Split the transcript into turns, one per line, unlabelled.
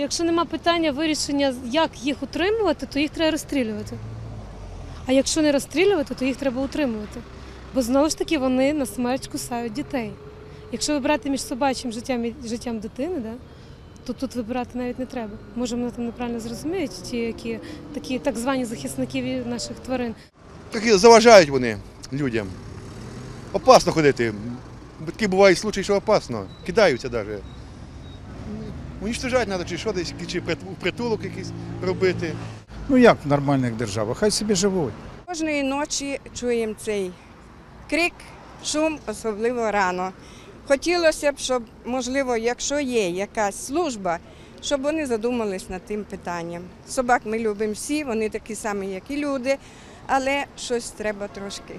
якщо нема питання вирішення, як їх утримувати, то їх треба розстрілювати. А якщо не розстрілювати, то їх треба утримувати. Бо знову ж таки вони на смерть кусають дітей. Якщо вибирати між собачим життям і життям дитини, да, то тут вибирати навіть не треба. Може, мене там неправильно зрозуміють, ті, які такі так звані захисники наших тварин.
Такі заважають вони людям. Опасно ходити. Такі бувають случаї, що опасно. Кидаються навіть. Унічтожати треба, чи що десь, чи притулок якийсь робити.
Ну як в нормальних державах? Хай собі живуть.
Кожної ночі чуємо цей крик, шум, особливо рано. Хотілося б, щоб, можливо, якщо є якась служба, щоб вони задумались над тим питанням. Собак ми любимо всі, вони такі самі, як і люди, але щось треба трошки